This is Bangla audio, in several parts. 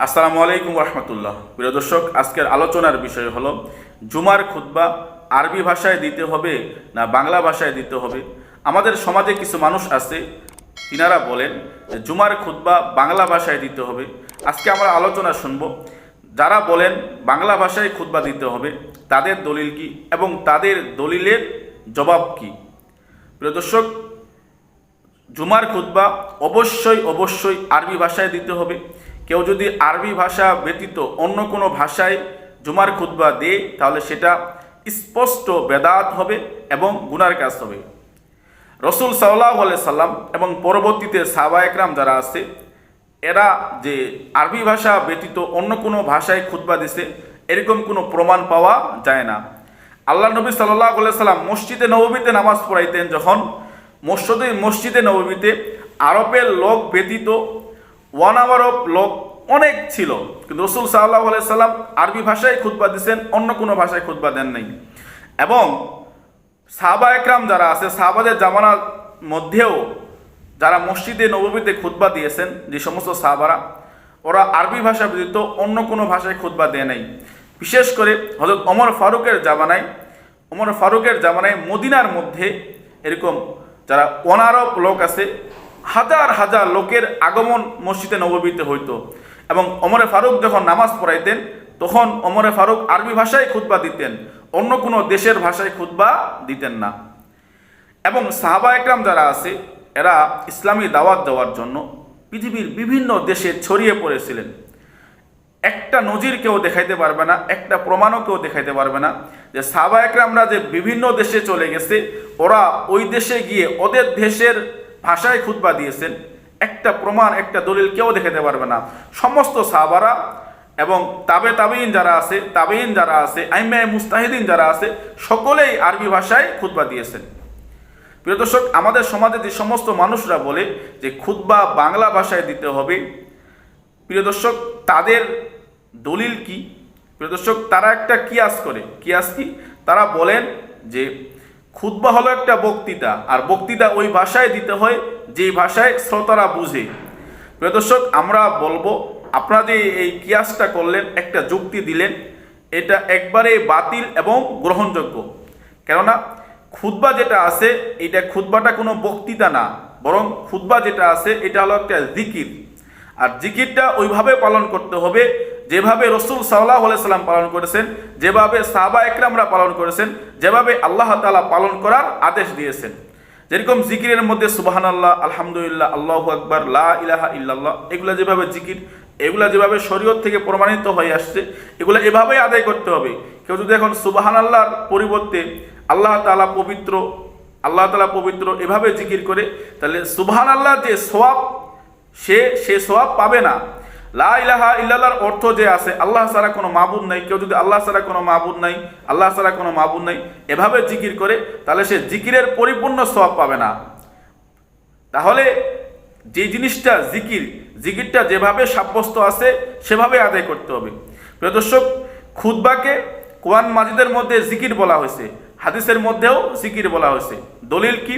আসসালামু আলাইকুম রহমতুল্লাহ প্রিয় দর্শক, আজকের আলোচনার বিষয় হলো, জুমার খুতবা আরবি ভাষায় দিতে হবে না বাংলা ভাষায় দিতে হবে? আমাদের সমাজে কিছু মানুষ আছে, তিনারা বলেন যে জুমার খুতবা বাংলা ভাষায় দিতে হবে। আজকে আমরা আলোচনা শুনব, যারা বলেন বাংলা ভাষায় খুতবা দিতে হবে, তাদের দলিল কি এবং তাদের দলিলের জবাব কি? প্রিয় দর্শক, জুমার খুতবা অবশ্যই অবশ্যই আরবি ভাষায় দিতে হবে। কেউ যদি আরবি ভাষা ব্যতীত অন্য কোনো ভাষায় জুমার খুতবা দেয়, তাহলে সেটা স্পষ্ট বেদাত হবে এবং গুনার কাজ হবে। রসুল সাল্লাহ সাল্লাম এবং পরবর্তীতে সাবা একরাম যারা আছে, এরা যে আরবি ভাষা ব্যতীত অন্য কোনো ভাষায় খুতবা দিছে, এরকম কোনো প্রমাণ পাওয়া যায় না। আল্লাহ নবী সাল্লাহ সাল্লাম মসজিদে নবমীতে নামাজ পড়াইতেন যখন মসজিদে মসজিদে নবমীতে আরবের লোক ব্যতীত ওয়ান আওয়ার অফ লোক অনেক ছিল। কিন্তু রসুল সাল্লাহ সাল্লাম আরবি ভাষায় খুতবা দিচ্ছেন অন্য কোনো ভাষায় খুতবা দেন নাই। এবং সাহাবা একরাম যারা আছে, সাহাবাদের জামানার মধ্যেও যারা মসজিদে নবমীতে খুতবা দিয়েছেন, যে সমস্ত সাহাবারা, ওরা আরবি ভাষা ব্যতীত অন্য কোনো ভাষায় খুতবা দেয় নাই। বিশেষ করে হজরত অমর ফারুকের জামানায় অমর ফারুকের জামানায় মদিনার মধ্যে এরকম যারা অনারব লোক আছে হাজার হাজার লোকের আগমন মসজিদে নবমীতে হইতো। এবং অমরে ফারুক যখন নামাজ পড়াইতেন, তখন অমরে ফারুক আরবি ভাষায় খুতবা দিতেন, অন্য কোনো দেশের ভাষায় খুতবা দিতেন না। এবং সাহাবা একরাম যারা আছে, এরা ইসলামী দাওয়াত দেওয়ার জন্য পৃথিবীর বিভিন্ন দেশে ছড়িয়ে পড়েছিলেন। একটা নজির কেউ দেখাইতে পারবে না, একটা প্রমাণও কেউ দেখাইতে পারবে না যে সাহাবা একরামরা যে বিভিন্ন দেশে চলে গেছে, ওরা ওই দেশে গিয়ে ওদের দেশের ভাষায় খুতবা দিয়েছেন, একটা প্রমাণ, একটা দলিল কেউ দেখাতে পারবে না। সমস্ত সাহাবারা এবং তাবে তাবেইন যারা আছে, তাবেইন যারা আছে আইমায় মুস্তাহিদিন যারা আছে, সকলেই আরবি ভাষায় খুতবা দিয়েছেন। প্রিয় দর্শক, আমাদের সমাজে যে সমস্ত মানুষরা বলে যে খুতবা বাংলা ভাষায় দিতে হবে, প্রিয় দর্শক, তাদের দলিল কি? প্রিয় দর্শক, তারা একটা কিয়াস করে। কিয়াস কি? তারা বলেন যে খুতবা হলো একটা বক্তৃতা, আর বক্তৃতা ওই ভাষায় দিতে হয় যেই ভাষায় শ্রোতারা বুঝে। প্রিয় দর্শক, আমরা বলব, আপনারা যে এই কিয়াসটা করলেন, একটা যুক্তি দিলেন, এটা একবারে বাতিল এবং গ্রহণযোগ্য। কেননা, খুতবা যেটা আছে, এটা খুতবাটা কোনো বক্তৃতা না, বরং খুতবা যেটা আছে, এটা হলো একটা জিকির। আর জিকিরটা ওইভাবে পালন করতে হবে যেভাবে রসুল সাল্লাহ সাল্লাম পালন করেছেন, যেভাবে সাহাবা একরামরা পালন করেছেন, যেভাবে আল্লাহ তালা পালন করার আদেশ দিয়েছেন। যেরকম জিকিরের মধ্যে সুবাহান আল্লাহ আলহামদুলিল্লাহ, আল্লাহ আকবর, লা ইলাহা ইল্লাল্লাহ, এগুলো যেভাবে জিকির, এগুলা যেভাবে শরীয়ত থেকে প্রমাণিত হয়ে আসছে, এগুলো এভাবেই আদায় করতে হবে। কেউ যদি এখন সুবাহান আল্লাহর পরিবর্তে আল্লাহ তালা পবিত্র, আল্লাহ তালা পবিত্র এভাবে জিকির করে, তাহলে সুবহান আল্লাহ যে সোয়াব সে সে সোয়াব পাবে না। লা ইলাহা ইল্লাল্লাহর অর্থ যে আছে, আল্লাহ ছাড়া কোনো মাবুদ নাই। কেউ যদি আল্লাহ ছাড়া কোনো মাবুদ নাই, আল্লাহ ছাড়া কোনো মাবুদ নাই, এভাবে জিকির করে, তাহলে সে জিকিরের পরিপূর্ণ সোয়াব পাবে না। তাহলে যে জিনিসটা জিকির, জিকিরটা যেভাবে সাব্যস্ত আছে, সেভাবে আদায় করতে হবে। প্রিয় দর্শক খুদ্বাকে কোরআন মাজিদের মধ্যে জিকির বলা হয়েছে, হাদিসের মধ্যেও জিকির বলা হয়েছে। দলিল কি?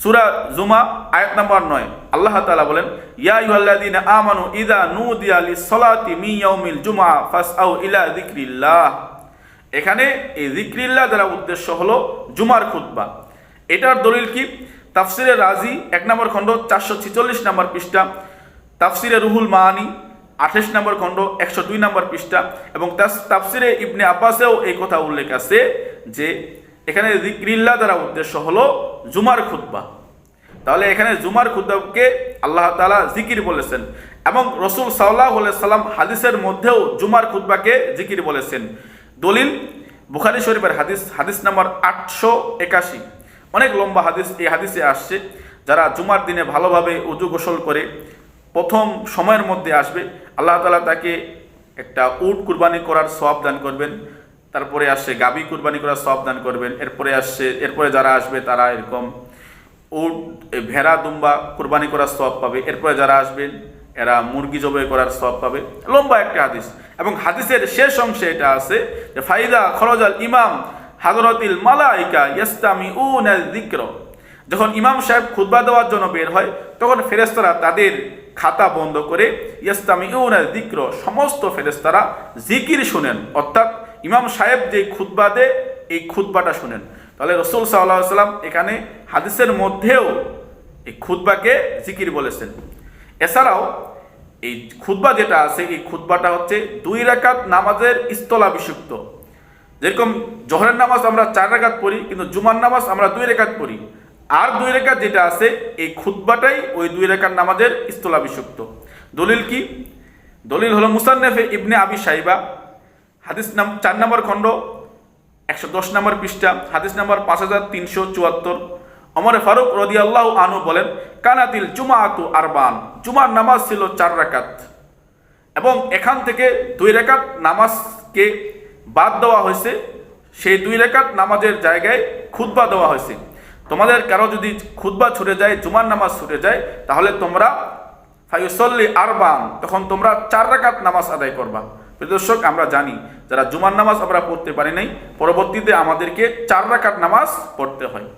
সুরা জুমা আয়াত নাম্বার নয়। আল্লাহ তালা বলেন, ইয়া আইয়ুহাল্লাযীনা আমানু ইযা নুদিয়া লিস-সালাতি মিন ইয়াউমিল জুমআ ফাসআউ ইলা যিকরিল্লাহ। এখানে এই যিকরিল্লাহ দ্বারা উদ্দেশ্য হলো জুমার খুতবা। এটার দলিল কি? তাফসিরে রাজি, এক নম্বর খণ্ড, চারশো ছিচল্লিশ নম্বর পৃষ্ঠা। তাফসিরে রুহুল মাহানি আঠাশ নম্বর খণ্ড, একশো দুই নম্বর পৃষ্ঠা। এবং তাফসিরে ইবনে আব্বাসেও এই কথা উল্লেখ আছে যে এখানে জিক্রিল্লা দ্বারা উদ্দেশ্য হলো জুমার খুতবা। তাহলে এখানে জুমার খুদ্বাকে আল্লাহ তাআলা জিকির বলেছেন এবং রসুল সাল্লাহ সাল্লাম হাদিসের মধ্যেও জুমার খুতবাকে জিকির বলেছেন। দলিল, বুখারি শরীফের হাদিস হাদিস নাম্বার আটশো একাশি। অনেক লম্বা হাদিস, এই হাদিসে আসছে, যারা জুমার দিনে ভালোভাবে উজু গোসল করে প্রথম সময়ের মধ্যে আসবে, আল্লাহ তালা তাকে একটা উট কুরবানি করার সওয়াব দান করবেন। তারপরে আসছে গাবি কুরবানি করার সওয়াব দান করবেন। এরপরে আসছে এরপরে যারা আসবে তারা এরকম উট ভেড়া, দুম্বা কুরবানি করার সব পাবে। এরপরে যারা আসবেন, এরা মুরগি জবাই করার সব পাবে। লম্বা একটা হাদিস। এবং হাদিসের শেষ অংশে এটা আছে যে, ফাইদা খরজাল ইমাম হাজরতিল মালাইকা ইয়াস্তামি উন যিকর। যখন ইমাম সাহেব খুতবা দেওয়ার জন্য বের হয়, তখন ফেরেস্তারা তাদের খাতা বন্ধ করে ইস্তামি ইউনা দিক্র সমস্ত ফেরেস্তারা জিকির শুনেন। অর্থাৎ ইমাম সাহেব যে খুতবা দে এই খুতবাটা শুনেন। তাহলে রসুল সাল্লাহ সাল্লাম এখানে হাদিসের মধ্যেও এই খুতবাকে জিকির বলেছেন। এছাড়াও এই খুতবা যেটা আছে, এই খুতবাটা হচ্ছে দুই রাকাত নামাজের স্থলাভিষিক্ত। যেরকম জহরের নামাজ আমরা চার রেখাত পড়ি, কিন্তু জুমার নামাজ আমরা দুই রেখাত পড়ি। আর দুই রেখাত যেটা আছে, এই খুতবাটাই ওই দুই রেখার নামাজের স্থলাভিষিক্ত। দলিল কি? দলিল হলো মুসান্নেফে ইবনে আবি সাইবা হাদিস নাম চার নম্বর খণ্ড, একশো দশ নম্বর পৃষ্ঠা, হাদিস নম্বর পাঁচ হাজার তিনশো চুয়াত্তর। অমরে ফারুক রদি আল্লাহ আনু বলেন, কানাতিল জুমাআতু আরবান। জুমার নামাজ ছিল চার রাকাত এবং এখান থেকে দুই রেখাত নামাজকে বাদ দেওয়া হয়েছে। সেই দুই রেখাত নামাজের জায়গায় খুতবা দেওয়া হয়েছে। তোমাদের কারও যদি খুতবা ছুটে যায়, জুমার নামাজ ছুটে যায়, তাহলে তোমরা ফাইসল্লি আরবান, তখন তোমরা চার রাকাত নামাজ আদায় করবা। দর্শক, আমরা জানি যারা জুমার নামাজ আমরা পড়তে পারি নাই, পরবর্তীতে আমাদেরকে চার রাকাত নামাজ পড়তে হয়।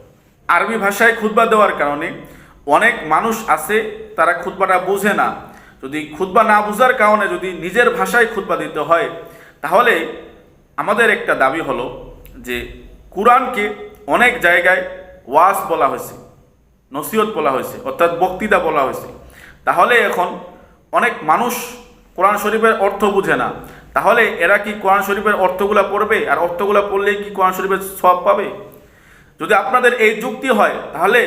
আরবি ভাষায় খুতবা দেওয়ার কারণে অনেক মানুষ আছে, তারা খুতবাটা বুঝে না। যদি খুতবা না বুঝার কারণে যদি নিজের ভাষায় খুতবা দিতে হয়, তাহলে আমাদের একটা দাবি হলো যে কোরআনকে অনেক জায়গায় ওয়াজ বলা হয়েছে, নসিহত বলা হয়েছে, অর্থাৎ বক্তৃতা বলা হয়েছে। তাহলে এখন অনেক মানুষ কোরআন শরীফের অর্থ বুঝে না। তাহলে এরা কি কোরআন শরীফের অর্থগুলা পড়বে? আর অর্থগুলা পড়লেই কি কোরআন শরীফের সব পাবে? যদি আপনাদের এই যুক্তি হয়, তাহলে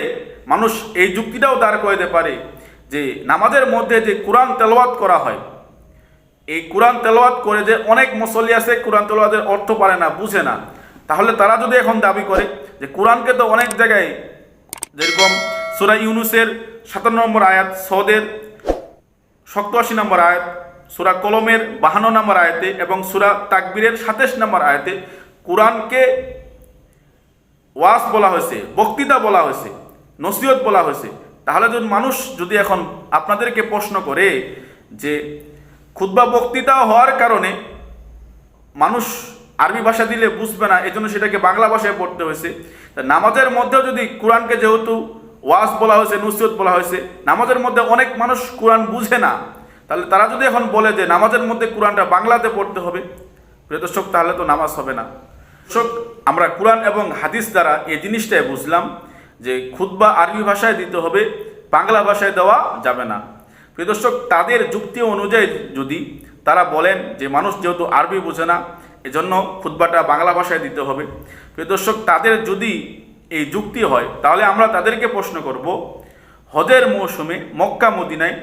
মানুষ এই যুক্তিটাও দাঁড় করে দিতে পারে যে নামাজের মধ্যে যে কোরআন তেলাওয়াত করা হয়, এই কোরআন তেলাওয়াত করে যে অনেক মুসল্লি আছে, কোরআন তেলাওয়াতের অর্থ পারে না, বুঝে না। তাহলে তারা যদি এখন দাবি করে যে কোরআনকে তো অনেক জায়গায় যেরকম সুরা ইউনুসের সাতান্ন নম্বর আয়াত, সদের সপ্তআশি নম্বর আয়াত সুরা কলমের বাহান্ন নম্বর আয়তে এবং সুরা তাকবীরের সাতাশ নম্বর আয়তে কোরআনকে ওয়াজ বলা হয়েছে, বক্তৃতা বলা হয়েছে, নসিহত বলা হয়েছে। তাহলে যদি মানুষ যদি এখন আপনাদেরকে প্রশ্ন করে যে খুদ্া বক্তৃতা হওয়ার কারণে মানুষ আরবি ভাষা দিলে বুঝবে না, এজন্য সেটাকে বাংলা ভাষায় পড়তে হয়েছে, তা নামাজের মধ্যেও যদি কোরআনকে যেহেতু ওয়াজ বলা হয়েছে, নসিহত বলা হয়েছে, নামাজের মধ্যে অনেক মানুষ কোরআন বুঝে না তাহলে তারা যদি এখন বলে যে নামাজের মধ্যে কোরআনটা বাংলাতে পড়তে হবে, প্রিয় দর্শক, তাহলে তো নামাজ হবে না। দর্শক, আমরা কোরআন এবং হাদিস দ্বারা এই জিনিসটাই বুঝলাম যে খুতবা আরবি ভাষায় দিতে হবে, বাংলা ভাষায় দেওয়া যাবে না। প্রিয় দর্শক, তাদের যুক্তি অনুযায়ী যদি তারা বলেন যে মানুষ যেহেতু আরবি বোঝে না, এজন্য খুতবাটা বাংলা ভাষায় দিতে হবে। প্রিয় দর্শক, তাদের যদি এই যুক্তি হয়, তাহলে আমরা তাদেরকে প্রশ্ন করব, হজের মৌসুমে মক্কা মদিনায়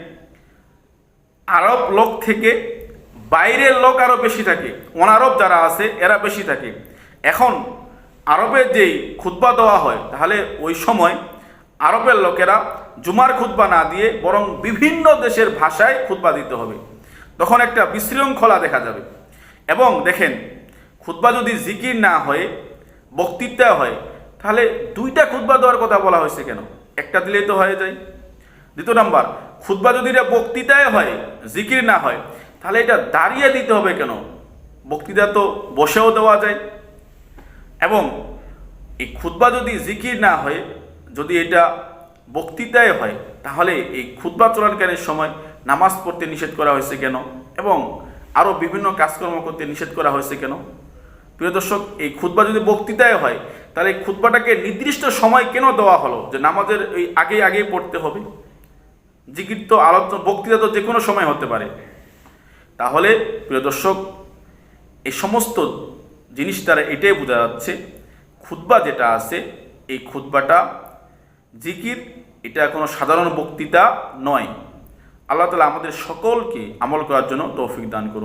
আরব লোক থেকে বাইরের লোক আরও বেশি থাকে। অনারব যারা আছে, এরা বেশি থাকে। এখন আরবে যেই খুতবা দেওয়া হয়, তাহলে ওই সময় আরবের লোকেরা জুমার খুতবা না দিয়ে বরং বিভিন্ন দেশের ভাষায় খুতবা দিতে হবে। তখন একটা বিশৃঙ্খলা দেখা যাবে। এবং দেখেন, খুতবা যদি জিকির না হয়ে, বক্তৃতা হয়, তাহলে দুইটা খুতবা দেওয়ার কথা বলা হয়েছে কেন? একটা দিলেই তো হয়ে যায়। দ্বিতীয় নাম্বার, খুতবা যদি এটা বক্তৃতায় হয়, জিকির না হয়, তাহলে এটা দাঁড়িয়ে দিতে হবে কেন? বক্তৃতা তো বসেও দেওয়া যায়। এবং এই খুতবা যদি জিকির না হয়, যদি এটা বক্তৃতায় হয়, তাহলে এই খুতবা চলানকালীন সময় নামাজ পড়তে নিষেধ করা হয়েছে কেন? এবং আরও বিভিন্ন কাজকর্ম করতে নিষেধ করা হয়েছে কেন? প্রিয় দর্শক, এই খুতবা যদি বক্তৃতায় হয়, তাহলে এই খুতবাটাকে নির্দিষ্ট সময় কেন দেওয়া হলো? যে নামাজের এই আগে আগেই পড়তে হবে? জিকির তো আলোচনা বক্তৃতা তো যে কোনো সময় হতে পারে। তাহলে, প্রিয় দর্শক এই সমস্ত জিনিস দ্বারা এটাই বোঝা যাচ্ছে, খুতবা যেটা আছে, এই খুতবাটা জিকির, এটা কোনো সাধারণ বক্তৃতা নয়। আল্লাহ তালা আমাদের সকলকে আমল করার জন্য তৌফিক দান করুন।